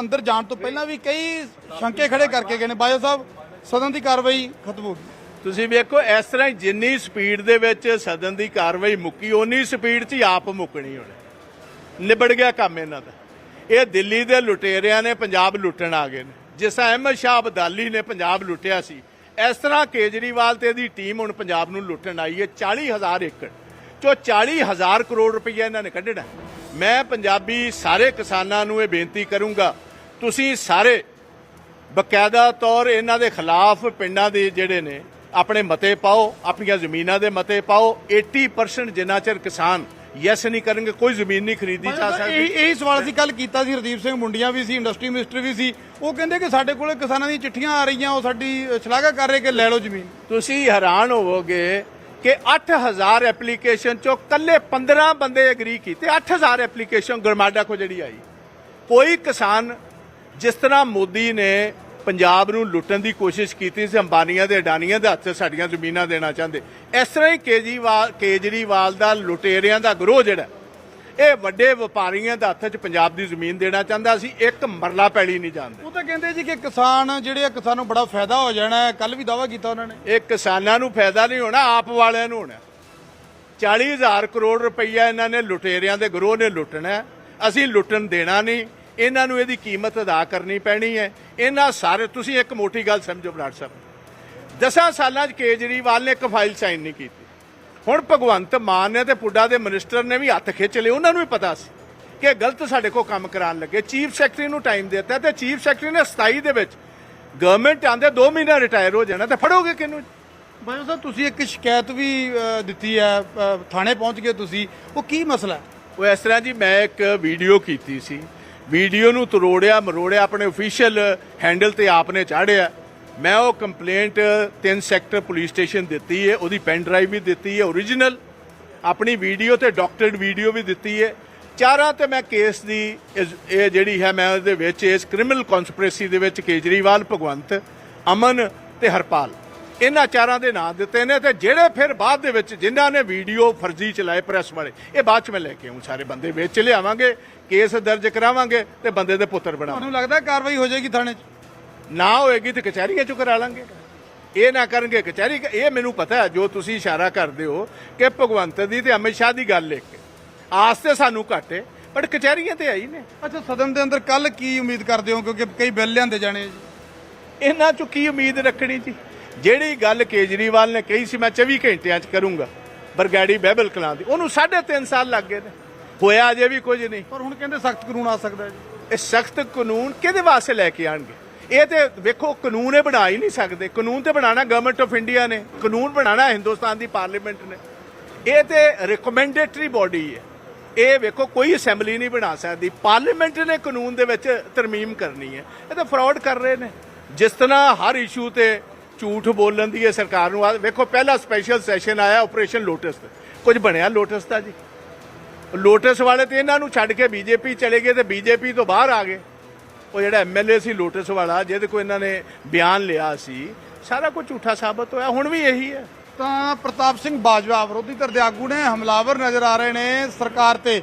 ਅੰਦਰ ਜਾਣ ਤੋਂ ਪਹਿਲਾਂ ਵੀ ਕਈ ਸ਼ੰਕੇ ਖੜੇ ਕਰਕੇ ਗਏ ਨੇ। ਬਾਜੋ ਸਾਹਿਬ, ਸਦਨ ਦੀ ਕਾਰਵਾਈ ਖਤਮ ਹੋ ਗਈ। ਤੁਸੀਂ ਵੇਖੋ, ਇਸ ਤਰ੍ਹਾਂ ਹੀ ਜਿੰਨੀ ਸਪੀਡ ਦੇ ਵਿੱਚ ਸਦਨ ਦੀ ਕਾਰਵਾਈ ਮੁੱਕੀ, ਓਨੀ ਸਪੀਡ 'ਚ ਹੀ ਆਪ ਮੁੱਕਣੀ ਹੁਣ ਨਿਬੜ ਗਿਆ ਕੰਮ ਇਹਨਾਂ ਦਾ। ਇਹ ਦਿੱਲੀ ਦੇ ਲੁਟੇਰਿਆਂ ਨੇ ਪੰਜਾਬ ਲੁੱਟਣ ਆ ਗਏ ਨੇ। ਜਿਸ ਤਰ੍ਹਾਂ ਅਹਿਮਦ ਸ਼ਾਹ ਅਬਦਾਲੀ ਨੇ ਪੰਜਾਬ ਲੁੱਟਿਆ ਸੀ, ਇਸ ਤਰ੍ਹਾਂ ਕੇਜਰੀਵਾਲ ਤੇ ਇਹਦੀ ਟੀਮ ਹੁਣ ਪੰਜਾਬ ਨੂੰ ਲੁੱਟਣ ਆਈ ਹੈ। 40000 ਏਕੜ। ਚੋ 40000 ਕਰੋੜ ਰੁਪਈਆ ਇਹਨਾਂ ਨੇ ਕੱਢਣਾ। ਮੈਂ ਪੰਜਾਬੀ ਸਾਰੇ ਕਿਸਾਨਾਂ ਨੂੰ ਇਹ ਬੇਨਤੀ ਕਰੂੰਗਾ ਤੁਸੀਂ ਸਾਰੇ ਬਕਾਇਦਾ ਤੌਰ ਇਹਨਾਂ ਦੇ ਖਿਲਾਫ ਪਿੰਡਾਂ ਦੇ ਜਿਹੜੇ ਨੇ ਆਪਣੇ ਮਤੇ ਪਾਓ ਆਪਣੀਆਂ ਜ਼ਮੀਨਾਂ ਦੇ ਮਤੇ ਪਾਓ 80% ਜਿੰਨਾ ਚਿਰ ਕਿਸਾਨ ਯੈਸ ਨਹੀਂ ਕਰਨਗੇ ਕੋਈ ਜ਼ਮੀਨ ਨਹੀਂ ਖਰੀਦੀ ਜਾ ਇਹੀ ਸਕਦੀ। ਇਹੀ ਸਵਾਲ ਅਸੀਂ ਕੱਲ ਕੀਤਾ ਸੀ ਹਰਦੀਪ ਸਿੰਘ ਮੁੰਡੀਆਂ ਵੀ ਸੀ ਇੰਡਸਟਰੀ ਮਿਨਿਸਟਰ ਵੀ ਸੀ। ਉਹ ਕਹਿੰਦੇ ਕਿ ਸਾਡੇ ਕੋਲੇ ਕਿਸਾਨਾਂ ਦੀਆਂ ਚਿੱਠੀਆਂ ਆ ਰਹੀਆਂ ਉਹ ਸਾਡੀ ਸ਼ਲਾਘਾ ਕਰ ਰਹੇ ਕਿ ਲੈ ਲਓ ਜ਼ਮੀਨ। ਤੁਸੀਂ ਹੈਰਾਨ ਹੋਵੋਗੇ ਕਿ 8000 ਐਪਲੀਕੇਸ਼ਨ ਚੋਂ ਕੱਲੇ 15 ਬੰਦੇ ਐਗਰੀ ਕੀਤੇ। 8000 ਐਪਲੀਕੇਸ਼ਨ ਗਰਮਾਡਾ ਕੋ ਜਿਹੜੀ ਆਈ। ਕੋਈ ਕਿਸਾਨ ਜਿਸ ਤਰ੍ਹਾਂ ਮੋਦੀ ਨੇ ਪੰਜਾਬ ਨੂੰ ਲੁੱਟਣ ਦੀ ਕੋਸ਼ਿਸ਼ ਕੀਤੀ ਸੀ ਅੰਬਾਨੀਆਂ ਦੇ ਅਡਾਨੀਆਂ ਦੇ ਹੱਥ ਸਾਡੀਆਂ ਜ਼ਮੀਨਾਂ ਦੇਣਾ ਚਾਹੁੰਦੇ। ਇਸ ਤਰ੍ਹਾਂ ਹੀ ਕੇਜਰੀਵਾਲ ਕੇਜਰੀਵਾਲ ਦਾ ਲੁਟੇਰਿਆਂ ਦਾ ਗਰੋਹ ਜਿਹੜਾ ਇਹ ਵੱਡੇ ਵਪਾਰੀਆਂ ਦੇ ਹੱਥ 'ਚ ਪੰਜਾਬ ਦੀ ਜ਼ਮੀਨ ਦੇਣਾ ਚਾਹੁੰਦਾ ਸੀ ਇੱਕ ਮਰਲਾ ਪੈਲੀ ਨਹੀਂ ਜਾਣਦੇ। ਉਹ ਤਾਂ ਕਹਿੰਦੇ ਜੀ ਕਿ ਕਿਸਾਨ ਜਿਹੜੇ ਆ ਕਿਸਾਨ ਨੂੰ ਬੜਾ ਫਾਇਦਾ ਹੋ ਜਾਣਾ ਕੱਲ ਵੀ ਦਾਵਾ ਕੀਤਾ ਉਹਨਾਂ ਨੇ। ਇਹ ਕਿਸਾਨਾਂ ਨੂੰ ਫਾਇਦਾ ਨਹੀਂ ਹੋਣਾ ਆਪ ਵਾਲਿਆਂ ਨੂੰ ਹੋਣਾ। 40000 ਕਰੋੜ ਰੁਪਈਆ ਇਹਨਾਂ ਨੇ ਲੁਟੇਰਿਆਂ ਦੇ ਗਰੋਹ ਨੇ ਲੁੱਟਣਾ। ਅਸੀਂ ਲੁੱਟਣ ਦੇਣਾ ਨਹੀਂ। ਇਹਨਾਂ ਨੂੰ ਇਹਦੀ ਕੀਮਤ ਅਦਾ ਕਰਨੀ ਪੈਣੀ ਹੈ। ਇਹਨਾਂ ਸਾਰੇ ਤੁਸੀਂ ਇੱਕ ਮੋਟੀ ਗੱਲ ਸਮਝੋ ਬਰਾੜ ਸਾਹਿਬ। ਦਸਾਂ ਸਾਲਾਂ 'ਚ ਕੇਜਰੀਵਾਲ ਨੇ ਇੱਕ ਫਾਈਲ ਸਾਈਨ ਨਹੀਂ ਕੀਤੀ। ਹੁਣ ਭਗਵੰਤ ਮਾਨ ਨੇ ਤੇ ਪੁੱਡਾ ਦੇ ਮਿਨਿਸਟਰ ਨੇ ਵੀ ਹੱਥ ਖਿੱਚ ਲਏ ਉਹਨਾਂ ਨੂੰ ਵੀ ਪਤਾ ਸੀ ਕਿ ਗਲਤ ਸਾਡੇ ਕੋਲ ਕੰਮ ਕਰਾਉਣ ਲੱਗੇ। ਚੀਫ ਸੈਕਟਰੀ ਨੂੰ ਟਾਈਮ ਦਿੱਤਾ ਤੇ ਚੀਫ ਸੈਕਟਰੀ ਨੇ 27 ਦੇ ਵਿੱਚ ਗਵਰਨਮੈਂਟ ਆਂਦੇ 2 ਮਹੀਨੇ ਰਿਟਾਇਰ ਹੋ ਜਾਣਾ ਤੇ ਫੜੋਗੇ ਕਿਹਨੂੰ? ਬਾਜੋ ਸਾਹਿਬ ਤੁਸੀਂ ਇੱਕ ਸ਼ਿਕਾਇਤ ਵੀ ਦਿੱਤੀ ਹੈ ਥਾਣੇ ਪਹੁੰਚ ਗਏ ਤੁਸੀਂ। ਉਹ ਕੀ ਮਸਲਾ ਉਹ ਇਸ ਤਰ੍ਹਾਂ ਜੀ ਮੈਂ ਇੱਕ ਵੀਡੀਓ ਕੀਤੀ ਸੀ। ਵੀਡੀਓ ਨੂੰ ਤਰੋੜਿਆ, ਮਰੋੜਿਆ, ਆਪਣੇ ਅਫੀਸ਼ੀਅਲ ਹੈਂਡਲ ਤੇ ਆਪਨੇ ਚਾੜਿਆ। ਮੈਂ ਉਹ ਕੰਪਲੇਂਟ ਤਿੰਨ ਸੈਕਟਰ ਪੁਲਿਸ ਸਟੇਸ਼ਨ ਦਿੱਤੀ ਹੈ ਉਹਦੀ ਪੈਨ ਡਰਾਈਵ ਵੀ ਦਿੱਤੀ ਹੈ ਓਰੀਜਨਲ ਆਪਣੀ ਵੀਡੀਓ ਤੇ ਡਾਕਟਰਡ ਵੀਡੀਓ ਵੀ ਦਿੱਤੀ ਹੈ ਚਾਰਾਂ ਤੇ ਮੈਂ ਕੇਸ ਦੀ ਇਹ ਜਿਹੜੀ ਹੈ, ਮੈਂ ਉਹਦੇ ਵਿੱਚ ਇਸ ਕ੍ਰਿਮੀਨਲ ਕਨਸਪੀਰੇਸੀ ਦੇ ਵਿੱਚ ਕੇਜਰੀਵਾਲ, ਭਗਵੰਤ, ਅਮਨ ਤੇ ਹਰਪਾਲ। ਇਹਨਾਂ ਚਾਰਾਂ ਦੇ ਨਾਂ ਦਿੱਤੇ ਨੇ ਤੇ ਜਿਹੜੇ ਫਿਰ ਬਾਅਦ ਦੇ ਵਿੱਚ ਜਿਨ੍ਹਾਂ ਨੇ ਵੀਡੀਓ ਫਰਜ਼ੀ ਚਲਾਏ ਪ੍ਰੈਸ ਵਾਲੇ ਇਹ ਬਾਅਦ ਚ ਮੈਂ ਲੈ ਕੇ ਆਉਂ ਸਾਰੇ ਬੰਦੇ ਵਿੱਚ ਲਿਆਵਾਂਗੇ ਕੇਸ ਦਰਜ ਕਰਾਵਾਂਗੇ ਤੇ ਬੰਦੇ ਦੇ ਪੁੱਤਰ ਬਣਾਵਾਂਗੇ। ਤੁਹਾਨੂੰ ਲੱਗਦਾ ਕਾਰਵਾਈ ਹੋ ਜਾਏਗੀ ਥਾਣੇ 'ਚ? ਨਾ ਹੋਏਗੀ ਤੇ ਕਚਹਿਰੀਆਂ ਚ ਕਰਾ ਲਾਂਗੇ। ਇਹ ਨਾ ਕਰਨਗੇ ਕਚਹਿਰੀ ਇਹ ਮੈਨੂੰ ਪਤਾ ਹੈ ਜੋ ਤੁਸੀਂ ਇਸ਼ਾਰਾ ਕਰਦੇ ਹੋ ਕਿ ਭਗਵੰਤ ਦੀ ਤੇ ਅਮਿਤ ਸ਼ਾਹ ਦੀ ਗੱਲ ਲੈ ਕੇ ਆਸ ਤੇ ਸਾਨੂੰ ਘੱਟ ਹੈ ਬਟ ਕਚਹਿਰੀਆਂ ਤੇ ਆਈ ਨੇ। ਅੱਛਾ ਸਦਨ ਦੇ ਅੰਦਰ ਕੱਲ ਕੀ ਉਮੀਦ ਕਰਦੇ ਹੋ? ਕਿਉਂਕਿ ਕਈ ਬਿੱਲ ਲਿਆਂਦੇ ਜਾਣੇ ਜੀ। ਇਹਨਾਂ ਚੋਂ ਕੀ ਉਮੀਦ ਰੱਖਣੀ ਜੀ? ਜਿਹੜੀ ਗੱਲ ਕੇਜਰੀਵਾਲ ਨੇ ਕਹੀ ਸੀ ਮੈਂ 24 ਘੰਟਿਆਂ ਚ ਕਰੂੰਗਾ। ਬਰਗਾੜੀ ਬਹਿਬਲ ਕਲਾਂ ਦੀ। ਉਹਨੂੰ 3.5 ਸਾਲ ਲੱਗ ਗਏ ਨੇ। ਹੋਇਆ ਅਜੇ ਵੀ ਕੁਝ ਨਹੀਂ। ਪਰ ਹੁਣ ਕਹਿੰਦੇ ਸਖਤ ਕਾਨੂੰਨ ਆ ਸਕਦਾ ਹੈ ਜੀ। ਇਹ ਸਖਤ ਕਾਨੂੰਨ ਕਿਹਦੇ ਵਾਸਤੇ ਲੈ ਕੇ ਆਣਗੇ? ਇਹ ਤੇ ਵੇਖੋ ਕਾਨੂੰਨ ਇਹ ਬਣਾ ਹੀ ਨਹੀਂ ਸਕਦੇ। ਕਾਨੂੰਨ ਤੇ ਬਣਾਣਾ ਗਵਰਨਮੈਂਟ ਆਫ ਇੰਡੀਆ ਨੇ। ਕਾਨੂੰਨ ਬਣਾਣਾ ਹਿੰਦੁਸਤਾਨ ਦੀ ਪਾਰਲੀਮੈਂਟ ਨੇ। ਇਹ ਤੇ ਰਿਕਮੈਂਡੇਟਰੀ ਬਾਡੀ ਹੈ। ਇਹ ਵੇਖੋ ਕੋਈ ਅਸੈਂਬਲੀ ਨਹੀਂ ਬਣਾ ਸਕਦੀ। ਪਾਰਲੀਮੈਂਟ ਨੇ ਕਾਨੂੰਨ ਦੇ ਵਿੱਚ ਤਰਮੀਮ ਕਰਨੀ ਹੈ। ਇਹ ਤਾਂ ਫਰਾਡ ਕਰ ਰਹੇ ਨੇ। ਜਿਸ ਤਰ੍ਹਾਂ ਹਰ ਇਸ਼ੂ ਤੇ ਝੂਠ ਬੋਲਣ ਦੀ ਹੈ ਸਰਕਾਰ ਨੂੰ ਆਹ ਵੇਖੋ, ਪਹਿਲਾ ਸਪੈਸ਼ਲ ਸੈਸ਼ਨ ਆਇਆ ਆਪਰੇਸ਼ਨ ਲੋਟਸ ਤੇ। ਕੁਝ ਬਣਿਆ ਲੋਟਸ ਦਾ ਜੀ। ਲੋਟਸ ਵਾਲੇ ਤੇ ਇਹਨਾਂ ਨੂੰ ਛੱਡ ਕੇ ਬੀਜੇਪੀ ਚਲੇ ਗਏ ਤੇ ਬੀਜੇਪੀ ਤੋਂ ਬਾਹਰ ਆ ਗਏ। ਉਹ ਜਿਹੜਾ ਐਮਐਲਏ ਸੀ ਲੋਟਸ ਵਾਲਾ, ਜਿਹਦੇ ਕੋ ਇਹਨਾਂ ਨੇ ਬਿਆਨ ਲਿਆ ਸੀ। ਸਾਰਾ ਕੁਝ ਝੂਠਾ ਸਾਬਤ ਹੋਇਆ, ਹੁਣ ਵੀ ਇਹੀ ਹੈ। ਤਾਂ ਪ੍ਰਤਾਪ ਸਿੰਘ ਬਾਜਵਾ ਵਿਰੋਧੀ ਧਿਰ ਦੇ ਆਗੂ ਨੇ ਹਮਲਾਵਰ ਨਜ਼ਰ ਆ ਰਹੇ ਨੇ ਸਰਕਾਰ ਤੇ।